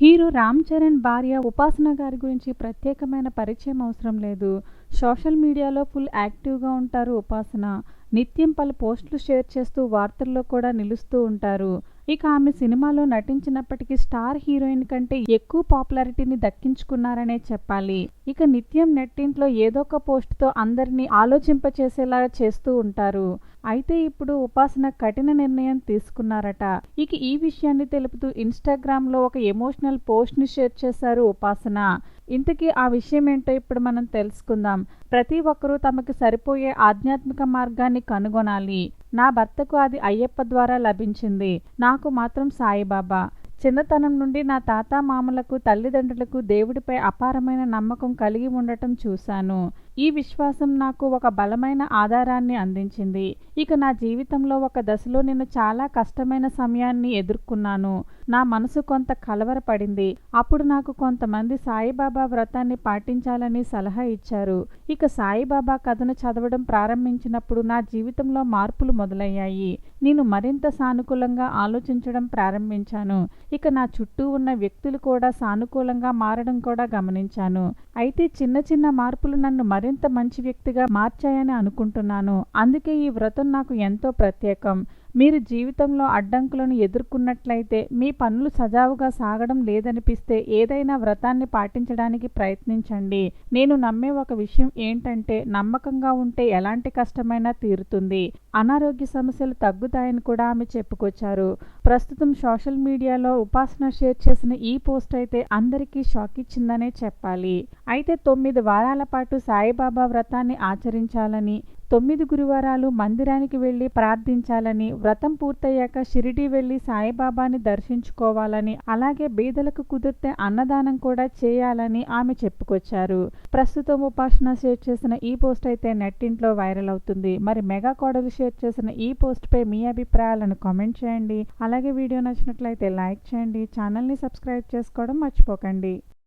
Hero Ram Charan భార్య ఉపాసన గారి గురించి ప్రత్యేకమైన పరిచయం అవసరం లేదు. సోషల్ మీడియాలో ఫుల్ యాక్టివ్గా ఉంటారు ఉపాసన. నిత్యం పలు పోస్టులు షేర్ చేస్తూ వార్తల్లో కూడా నిలుస్తూ ఉంటారు. ఇక ఆమె సినిమాలో నటించినప్పటికీ స్టార్ హీరోయిన్ కంటే ఎక్కువ పాపులారిటీని దక్కించుకున్నారనే చెప్పాలి. ఇక నిత్యం నెట్టింట్లో ఏదో ఒక పోస్ట్తో అందరినీ ఆలోచింపచేసేలా చేస్తూ ఉంటారు. అయితే ఇప్పుడు ఉపాసన కఠిన నిర్ణయం తీసుకున్నారట. ఇక ఈ విషయాన్ని తెలుపుతూ ఇన్స్టాగ్రామ్లో ఒక ఎమోషనల్ పోస్ట్ని షేర్ చేశారు ఉపాసన. ఇంతకీ ఆ విషయం ఏంటో ఇప్పుడు మనం తెలుసుకుందాం. ప్రతి ఒక్కరూ తమకు సరిపోయే ఆధ్యాత్మిక మార్గాన్ని కనుగొనాలి. నా భర్తకు అది అయ్యప్ప ద్వారా లభించింది. నాకు మాత్రం సాయిబాబా. చిన్నతనం నుండి నా తాత మామలకు తల్లిదండ్రులకు దేవుడిపై అపారమైన నమ్మకం కలిగి ఉండటం చూశాను. ఈ విశ్వాసం నాకు ఒక బలమైన ఆధారాన్ని అందించింది. ఇక నా జీవితంలో ఒక దశలో నేను చాలా కష్టమైన సమయాన్ని ఎదుర్కొన్నాను. నా మనసు కొంత కలవరపడింది. అప్పుడు నాకు కొంతమంది సాయిబాబా వ్రతాన్ని పాటించాలని సలహా ఇచ్చారు. ఇక సాయిబాబా కథను చదవడం ప్రారంభించినప్పుడు నా జీవితంలో మార్పులు మొదలయ్యాయి. నేను మరింత సానుకూలంగా ఆలోచించడం ప్రారంభించాను. ఇక నా చుట్టూ ఉన్న వ్యక్తులు కూడా సానుకూలంగా మారడం కూడా గమనించాను. అయితే చిన్న చిన్న మార్పులు నన్ను మరింత మరింత మంచి వ్యక్తిగా మార్చాయని అనుకుంటున్నాను. అందుకే ఈ వ్రతం నాకు ఎంతో ప్రత్యేకం. మీరు జీవితంలో అడ్డంకులను ఎదుర్కొన్నట్లయితే మీ పనులు సజావుగా సాగడం లేదనిపిస్తే ఏదైనా వ్రతాన్ని పాటించడానికి ప్రయత్నించండి. నేను నమ్మే ఒక విషయం ఏంటంటే నమ్మకంగా ఉంటే ఎలాంటి కష్టమైనా తీరుతుంది. అనారోగ్య సమస్యలు తగ్గుతాయని కూడా ఆమె చెప్పుకొచ్చారు. ప్రస్తుతం సోషల్ మీడియాలో ఉపాసన షేర్ చేసిన ఈ పోస్ట్ అయితే అందరికీ షాక్ ఇచ్చిందనే చెప్పాలి. అయితే తొమ్మిది వారాల పాటు సాయిబాబా వ్రతాన్ని ఆచరించాలని తొమ్మిది గురువారాలు మందిరానికి వెళ్ళి ప్రార్థించాలని వ్రతం పూర్తయ్యాక షిరిడి వెళ్ళి సాయిబాబాని దర్శించుకోవాలని అలాగే బీదలకు కుదిరితే అన్నదానం కూడా చేయాలని ఆమె చెప్పుకొచ్చారు. ప్రస్తుతం ఉపాసన షేర్ చేసిన ఈ పోస్ట్ అయితే నెట్టింట్లో వైరల్ అవుతుంది. మరి మెగా కోడలు షేర్ చేసిన ఈ పోస్ట్పై మీ అభిప్రాయాలను కామెంట్ చేయండి. అలాగే వీడియో నచ్చినట్లయితే లైక్ చేయండి. ఛానల్ని సబ్స్క్రైబ్ చేసుకోవడం మర్చిపోకండి.